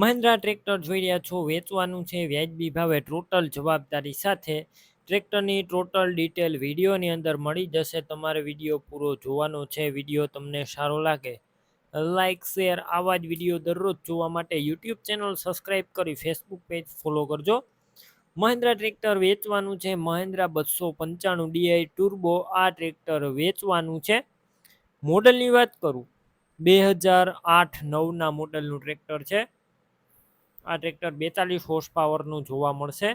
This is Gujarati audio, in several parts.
મહિન્દ્રા ટ્રેક્ટર જોઈ રહ્યા છો, વેચવાનું છે, વ્યાજબી ભાવે ટોટલ જવાબદારી સાથે. ટ્રેક્ટરની ટોટલ ડિટેલ વિડીયોની અંદર મળી જશે, તમારે વીડિયો પૂરો જોવાનો છે, વીડિયો તમને સારો લાગે. લાઇક શેર, આવા જ વીડિયો દરરોજ જોવા માટે યુટ્યુબ ચેનલ સબસ્ક્રાઈબ કરી ફેસબુક પેજ ફોલો કરજો. મહિન્દ્રા ટ્રેક્ટર વેચવાનું છે, મહિન્દ્રા બસો પંચાણું ડીઆઈ ટુર્બો આ ટ્રેક્ટર વેચવાનું છે. મોડલની વાત કરું, બે હજાર આઠ નવના મોડલનું ટ્રેક્ટર છે. આ ટ્રેક્ટર બેતાલીસ હોર્સ પાવરનું જોવા મળશે.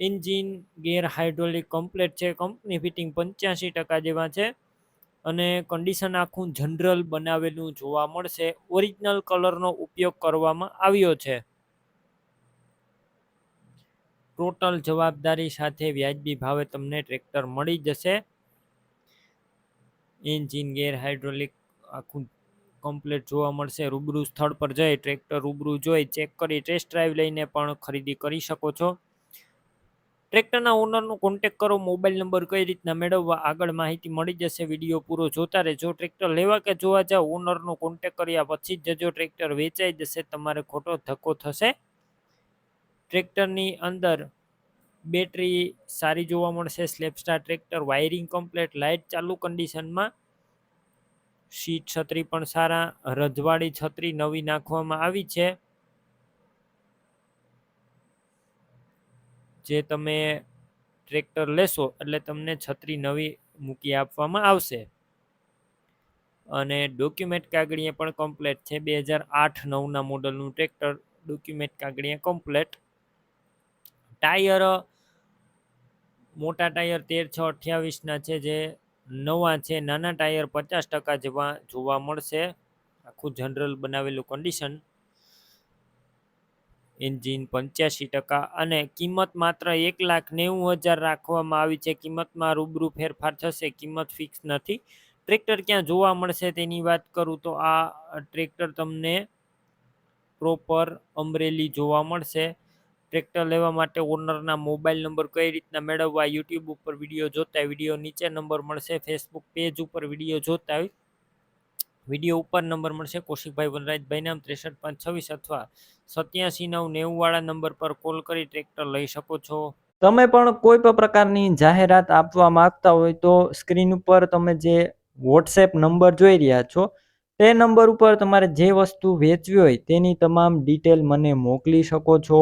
એન્જિન ગેર હાઇડ્રોલિક કમ્પ્લેટ છે. કંપની ફિટિંગ પંચ્યાસી ટકા જેવા છે. અને કન્ડિશન આખું જનરલ બનાવેલું જોવા મળશે. ઓરિજિનલ કલરનો ઉપયોગ કરવામાં આવ્યો છે. ટોટલ જવાબદારી સાથે વ્યાજબી ભાવે તમને ટ્રેક્ટર મળી જશે. એન્જિન ગેર હાઇડ્રોલિક આખું કમ્પ્લીટ જોવા મળશે. રૂબરૂ સ્થળ પર જઈ ટ્રેક્ટર રૂબરૂ જોઈ ચેક કરી ટેસ્ટ ડ્રાઈવ લઈને પણ ખરીદી કરી શકો છો. ટ્રેક્ટરના ઓનરનો કોન્ટેક કરો. મોબાઈલ નંબર કઈ રીતના મેળવવા આગળ માહિતી મળી જશે. વીડિયો પૂરો જોતા રહેજો. ટ્રેક્ટર લેવા કે જોવા જાવ ઓનરનો કોન્ટેક કર્યા પછી જજો. ટ્રેક્ટર વેચાઈ જશે. તમારે ખોટો ધક્કો થશે. ટ્રેક્ટરની અંદર બેટરી સારી જોવા મળશે. સ્લેપસ્ટાર ટ્રેક્ટર વાયરિંગ કમ્પ્લેટ લાઇટ ચાલુ કન્ડિશનમાં સીટ છત્રી પણ સારા, રજવાડી છત્રી નવી નાખવામાં આવી છે. જે તમે ટ્રેક્ટર લેશો એટલે તમને છત્રી નવી મૂકી આપવામાં આવશે. અને ડોક્યુમેન્ટ કાગળીએ પણ કમ્પ્લેટ છે. બે હજાર આઠ નવના મોડલનું ટ્રેક્ટર ડોક્યુમેન્ટ કાગળીએ કમ્પ્લેટ ટાયર, મોટા ટાયર તેર છ અઠ્યાવીસના છે, જે નવા છે, નાના ટાયર પચાસ ટકા જેવા જોવા મળશે. આખું જનરલ બનાવેલું કન્ડિશન એન્જિન પંચ્યાસી ટકા અને કિંમત માત્ર એક લાખ નેવું હજાર રાખવામાં આવી છે. કિંમતમાં રૂબરૂ ફેરફાર થશે, કિંમત ફિક્સ નથી. ટ્રેક્ટર ક્યાં જોવા મળશે તેની વાત કરું તો આ ટ્રેક્ટર તમને પ્રોપર અમરેલી જોવા મળશે. ટ્રેક્ટર લેવા માટે ઓનરના મોબાઈલ નંબર કઈ રીતના મેળવવા, યુટ્યુબ ઉપર વીડિયો જોતા વીડિયો નીચે નંબર મળશે, ફેસબુક પેજ ઉપર વીડિયો જોતા હોય, વીડિયો ઉપર નંબર મળશે, કૌશિકભાઈ વનરાજભાઈ નામ, ત્રેસઠ પાંચ છવ્વીસ અથવા સત્યાસી નવ નેવું વાળા નંબર પર કોલ કરી ટ્રેક્ટર લઈ શકો છો. તમે પણ કોઈ પણ પ્રકારની જાહેરાત આપવા માંગતા હોય તો સ્ક્રીન ઉપર તમે જે વોટ્સએપ નંબર જોઈ રહ્યા છો, તે નંબર ઉપર તમારે જે વસ્તુ વેચવી હોય તેની તમામ ડિટેલ મને મોકલી શકો છો.